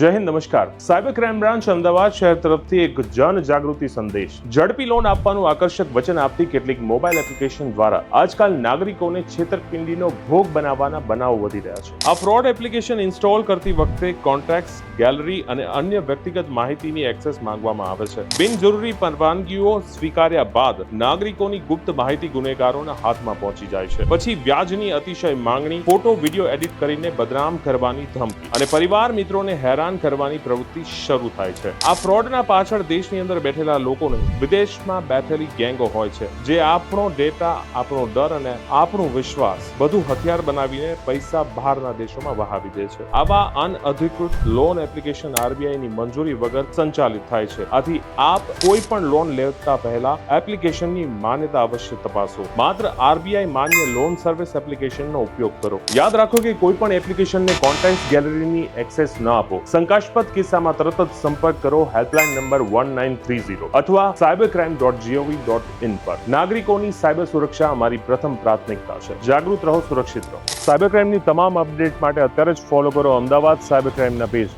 જય હિન્દ, નમસ્કાર. Cyber crime branch Ahmedabad શહેર તરફથી એક જન જાગૃતિ સંદેશ. ઝડપી લોન આપવાનું આકર્ષક વચન આપતી કેટલીક મોબાઈલ એપ્લિકેશન દ્વારા આજકાલ નાગરિકોને છેતરપિંડીનો ભોગ બનાવવાના બનાવો વધી રહ્યા છે. આ ફ્રોડ એપ્લિકેશન ઇન્સ્ટોલ કરતી વખતે કોન્ટેક્ટ્સ, ગેલેરી અને અન્ય વ્યક્તિગત માહિતીની એક્સેસ માંગવામાં આવે છે. બિનજરૂરી પરવાનગીઓ સ્વીકાર્યા બાદ નાગરિકોની ગુપ્ત માહિતી ગુનેગારોના હાથમાં પહોંચી જાય છે. પછી વ્યાજની અતિશય માંગણી, ફોટો, વીડિયો એડિટ કરીને બદનામ કરવાની ધમકી અને પરિવાર મિત્રોને હેરાન કરવાની પ્રવૃત્તિ શરૂ થાય છે. આ ફ્રોડના પાછળ દેશની અંદર બેઠેલા લોકો નહીં, વિદેશમાં બેઠેલી ગેંગો હોય છે, જે આપણો ડેટા, આપણો ડર અને આપણો વિશ્વાસ બધું હથિયાર બનાવીને પૈસા બહારના દેશોમાં વહાવી દે છે. આવા અનઅધિકૃત લોન એપ્લિકેશન આરબીઆઈ ની મંજૂરી વગર સંચાલિત થાય છે. આથી આપ કોઈ પણ લોન લેતા પહેલા એપ્લિકેશનની માન્યતા અવશ્ય તપાસો. માત્ર આરબીઆઈ માન્ય લોન સર્વિસ એપ્લિકેશનનો ઉપયોગ કરો. યાદ રાખો કે કોઈ પણ એપ્લિકેશનને કોન્ટેક્ટ ગેલેરીની એક્સેસ ન આપો. શંકાસ્પદ કિસ્સામાં તરત જ સંપર્ક કરો helpline number one nine three zero અથવા cyber crime dot G O V dot in પર. નાગરિકોની સાયબર સુરક્ષા અમારી પ્રથમ પ્રાથમિકતા છે. જાગૃત રહો, સુરક્ષિત રહો. સાયબર ક્રાઇમની તમામ અપડેટ માટે અત્યારે જ ફોલો કરો અમદાવાદ સાયબર ક્રાઇમના પેજ